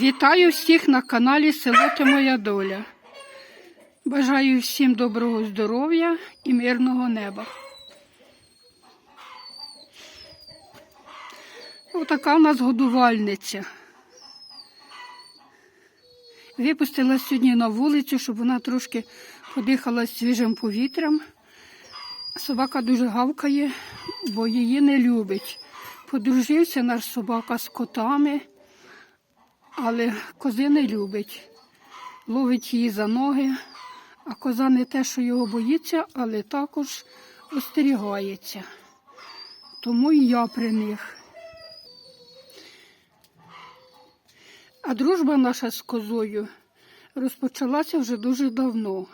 Вітаю всіх на каналі Село Ти Моя Доля. Бажаю всім доброго здоров'я і мирного неба. Отака у нас годувальниця. Випустила сьогодні на вулицю, щоб вона трошки подихала свіжим повітрям. Собака дуже гавкає, бо її не любить. Подружився наш собака з котами, але кози не любить. Ловить її за ноги, а коза не те, що його боїться, але також остерігається. Тому і я при них. А дружба наша з козою розпочалася вже дуже давно.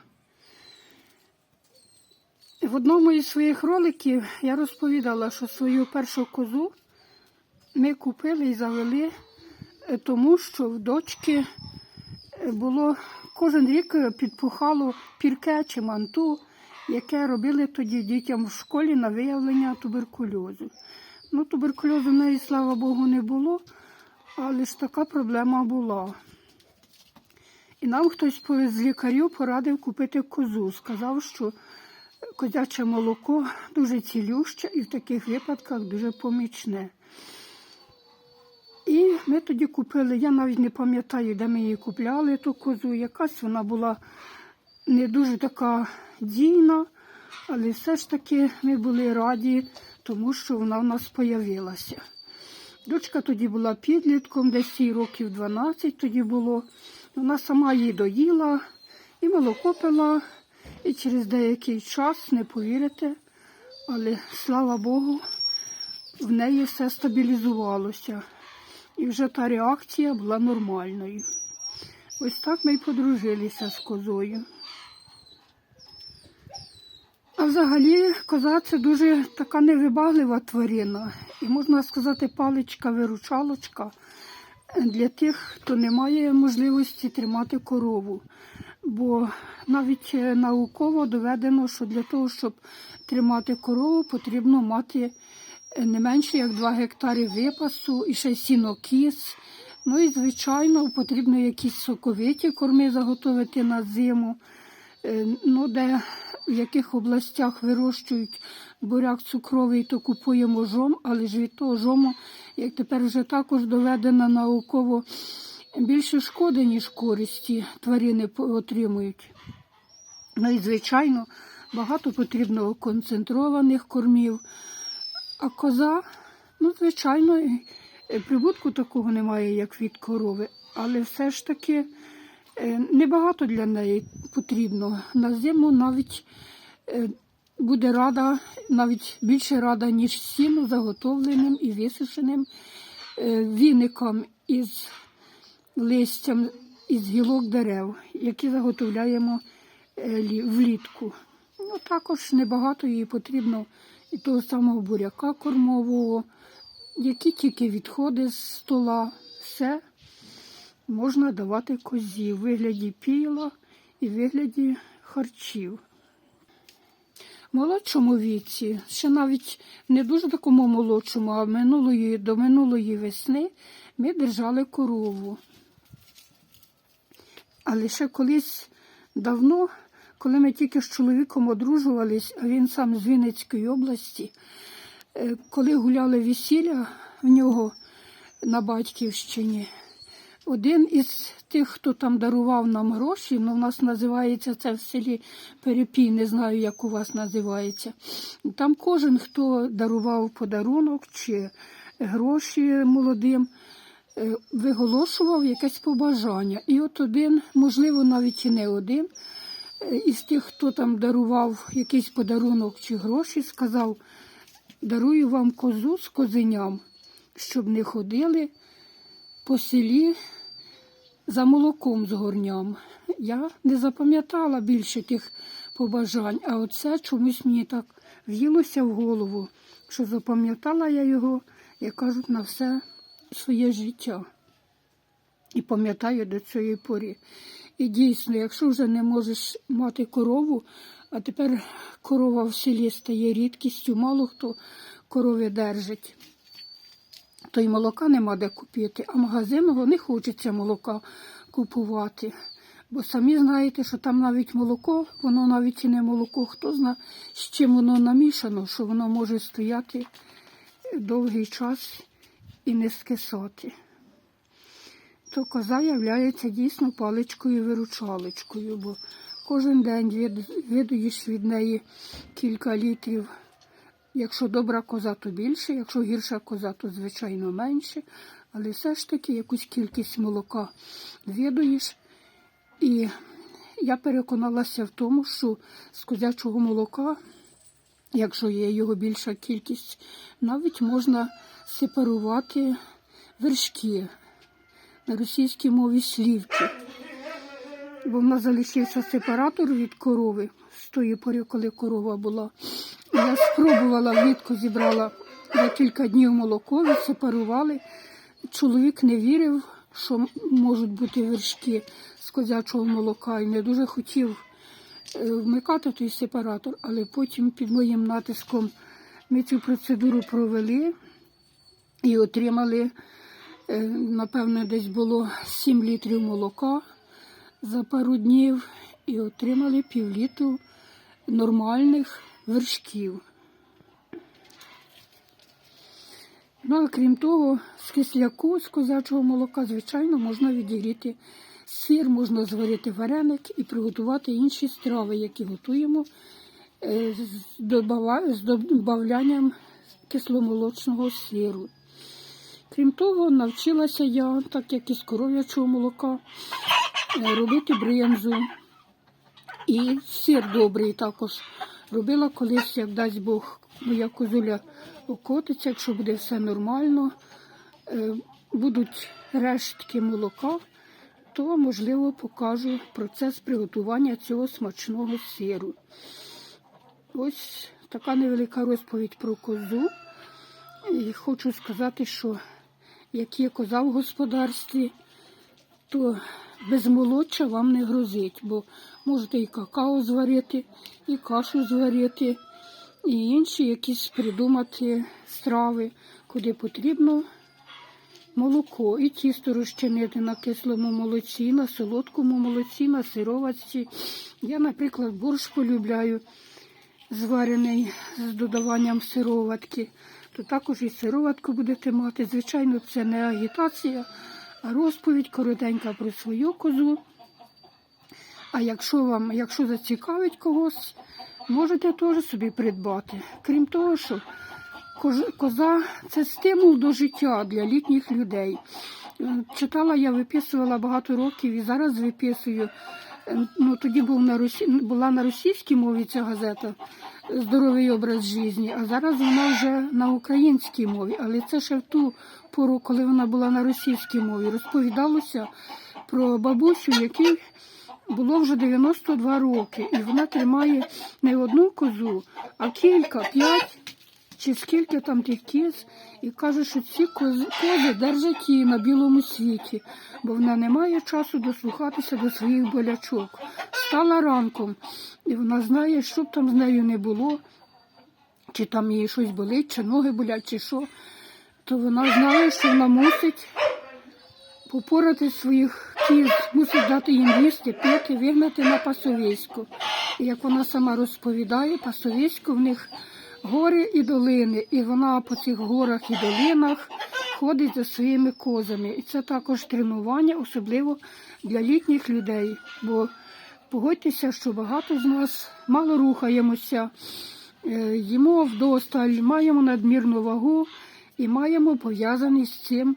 В одному із своїх роликів я розповідала, що свою першу козу ми купили і завели, тому що в дочки е, було кожен рік е, підпухало пірке чи манту, яке робили тоді дітям в школі на виявлення туберкульозу. Ну, туберкульозу в неї, слава Богу, не було, але ж така проблема була. І нам хтось з лікарів порадив купити козу. Сказав, що козяче молоко дуже цілюще і в таких випадках дуже помічне. І ми тоді купили, я навіть не пам'ятаю, де ми її купляли, ту козу. Якась вона була не дуже така дійна, але все ж таки ми були раді, тому що вона в нас появилася. Дочка тоді була підлітком, десь їй років 12 тоді було. Вона сама її доїла і молоко пила, і через деякий час, не повірите, але слава Богу, в неї все стабілізувалося. І вже та реакція була нормальною. Ось так ми й подружилися з козою. А взагалі коза це дуже така невибаглива тварина. І можна сказати, паличка-виручалочка для тих, хто не має можливості тримати корову. Бо навіть е, науково доведено, що для того, щоб тримати корову, потрібно мати не менше як 2 гектари випасу і ще сінокіс. Ну і, звичайно, потрібно якісь соковиті корми заготовити на зиму. Е, Ну, де в яких областях вирощують буряк цукровий, то купуємо жом, але ж від того жому, як тепер вже також доведено науково, більше шкоди, ніж користі тварини отримують. Ну і, звичайно, багато потрібно концентрованих кормів. А коза, ну, звичайно, прибутку такого немає, як від корови, але все ж таки е, небагато для неї потрібно. На зиму навіть е, буде рада, навіть більше рада, ніж сіну заготовленим і висушеним е, віником із листям із гілок дерев, які заготовляємо влітку. Ну, також небагато їй потрібно і того самого буряка кормового, які тільки відходи з стола, все можна давати козі в вигляді піла і в вигляді харчів. Молодшому віці, ще навіть не дуже такому молодшому, а минулої, до минулої весни ми держали корову. Але ще колись давно, коли ми тільки з чоловіком одружувались, а він сам з Вінницької області, е, коли гуляли весілля в нього на батьківщині, один із тих, хто там дарував нам гроші, ну, у нас називається це в селі Перепій, не знаю, як у вас називається. Там кожен, хто дарував подарунок чи гроші молодим, е, виголошував якесь побажання. І от один, можливо, навіть і не один, із тих, хто там дарував якийсь подарунок чи гроші, сказав: дарую вам козу з козеням, щоб не ходили по селі за молоком з горням. Я не запам'ятала більше тих побажань, а оце чомусь мені так в'їлося в голову, що запам'ятала я його, як кажуть, на все своє життя. І пам'ятаю до цієї пори. І дійсно, якщо вже не можеш мати корову, а тепер корова в селі стає рідкістю, мало хто корови держить то й молока нема де купити, а магазинного не хочеться молока купувати. Бо самі знаєте, що там навіть молоко, воно навіть і не молоко, хто зна, з чим воно намішано, що воно може стояти довгий час і не скисати. То коза являється дійсно паличкою-виручалочкою, бо кожен день видаєш від неї кілька літрів. Якщо добра коза, то більше, якщо гірша коза, то звичайно менше. Але все ж таки якусь кількість молока видаєш. І я переконалася в тому, що з козячого молока, якщо є його більша кількість, навіть можна сепарувати вершки на російській мові слівки. Бо в нас залишився сепаратор від корови з тої пори, коли корова була. Я спробувала влітку зібрала за кілька днів молоко, відсепарували. Чоловік не вірив, що можуть бути вершки з козячого молока і не дуже хотів е, вмикати той сепаратор, але потім під моїм натиском ми цю процедуру провели і отримали, е, напевно, десь було 7 літрів молока за пару днів і отримали півлітру нормальних вершків. Ну, а крім того, з кисляку, з козячого молока, звичайно, можна відігріти сир, можна зварити вареник і приготувати інші страви, які готуємо е, з додаванням кисломолочного сиру. Крім того, навчилася я, так як і з коров'ячого молока, е, робити бринзу. І сир добрий також робила колись, як дасть Бог, моя козуля окотиться, якщо буде все нормально, е, будуть рештки молока, то, можливо, покажу процес приготування цього смачного сиру. Ось така невелика розповідь про козу. І хочу сказати, що як є коза в господарстві, то без молодча вам не грозить, бо можете і какао зварити, і кашу зварити, і інші якісь придумати страви, куди потрібно молоко і тісто розчинити на кислому молоці, на солодкому молоці, на сироватці. Я, наприклад, борщ полюбляю зварений з додаванням сироватки, то також і сироватку будете мати. Звичайно, це не агітація, а розповідь коротенька про свою козу. А якщо вам, якщо зацікавить когось, можете теж собі придбати. Крім того, що коза це стимул до життя для літніх людей. Е, Читала я, виписувала багато років і зараз виписую. Ну, тоді був на Росі... була на російській мові ця газета Здоровий образ житті, а зараз вона вже на українській мові. Але це ще в ту пору, коли вона була на російській мові. Розповідалося про бабусю, якій було вже 92 роки, і вона тримає не одну козу, а кілька, п'ять чи скільки там тих кіз, і каже, що ці кози, кози держать її на білому світі, бо вона не має часу дослухатися до своїх болячок. Стала ранком, і вона знає, що б там з нею не було, чи там їй щось болить, чи ноги болять, чи що, то вона знає, що вона мусить попорати своїх кіз, мусить дати їм їсти, пити, вигнати на пасовисько. І як вона сама розповідає, пасовисько в них гори і долини, і вона по цих горах і долинах ходить за своїми козами. І це також тренування, особливо для літніх людей. Бо погодьтеся, що багато з нас мало рухаємося, е, їмо вдосталь, маємо надмірну вагу і маємо пов'язані з цим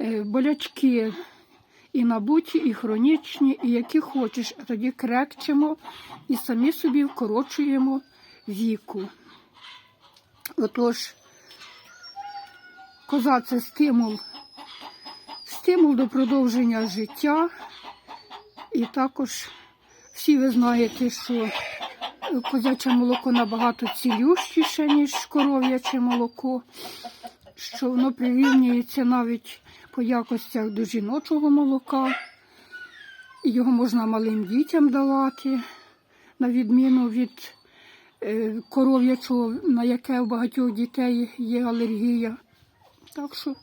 е, болячки. І набуті, і хронічні, і які хочеш, а тоді крекчемо і самі собі вкорочуємо віку. Отож, коза це стимул, стимул до продовження життя. І також всі ви знаєте, що козяче молоко набагато цілющіше, ніж коров'яче молоко, що воно прирівнюється навіть по якостях до жіночого молока. Його можна малим дітям давати, на відміну від коров'ячого, на яке у багатьох дітей є алергія. Так що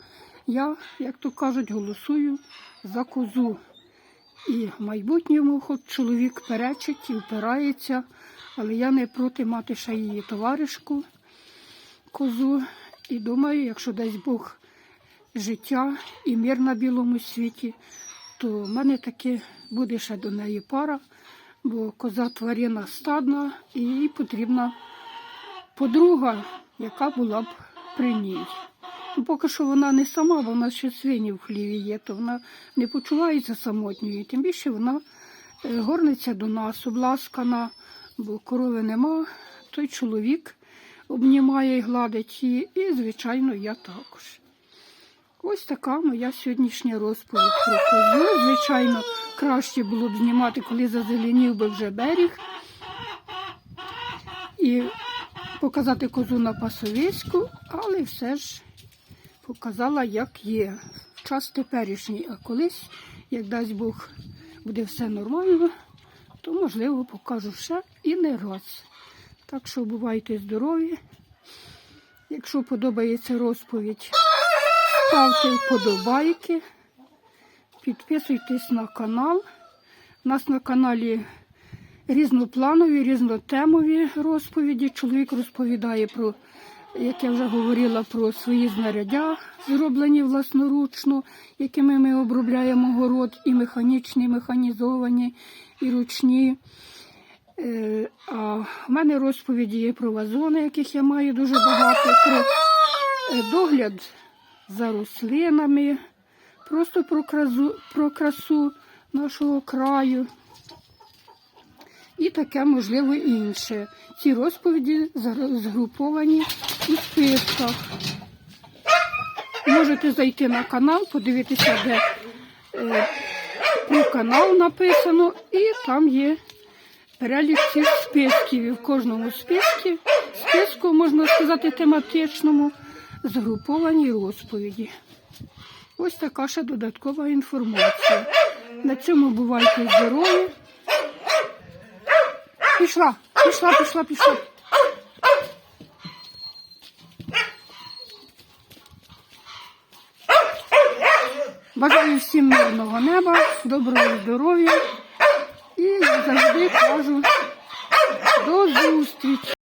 я, як то кажуть, голосую за козу. І в майбутньому, хоч чоловік перечить і впирається, але я не проти мати ще її товаришку, козу. І думаю, якщо дасть Бог життя і мир на білому світі, то в мене таки буде ще до неї пара, бо коза тварина стадна і їй потрібна подруга, яка була б при ній. Ну, Поки що вона не сама, бо вона ще свині в хліві є, то вона не почувається самотньою. Тим більше вона е, горниться до нас, обласкана, бо корови нема. Той чоловік обнімає і гладить її, і, звичайно, я також. Ось така моя сьогоднішня розповідь про козу. Звичайно, краще було б знімати, коли зазеленів би вже берег. І показати козу на пасовиську, але все ж показала, як є. В час теперішній, а колись, як дасть Бог, буде все нормально, то можливо покажу ще і не раз. Так що бувайте здорові. Якщо подобається розповідь, ставте вподобайки, підписуйтесь на канал. У нас на каналі різнопланові, різнотемові розповіді. Чоловік розповідає про, як я вже говорила, про свої знаряддя, зроблені власноручно, якими ми обробляємо город, і механічні, і механізовані, і ручні. Е, А в мене розповіді є про вазони, яких я маю дуже багато, про е, догляд за рослинами, просто про красу, про красу нашого краю. І таке, можливо, інше. Ці розповіді згруповані у списках. Можете зайти на канал, подивитися, де е, про канал написано, і там є перелік цих списків. І в кожному списку, списку, можна сказати, тематичному, згруповані розповіді. Ось така ще додаткова інформація. На цьому бувайте здорові. Пішла, пішла, пішла, пішла. Бажаю всім мирного неба, доброго здоров'я і завжди кажу до зустрічі.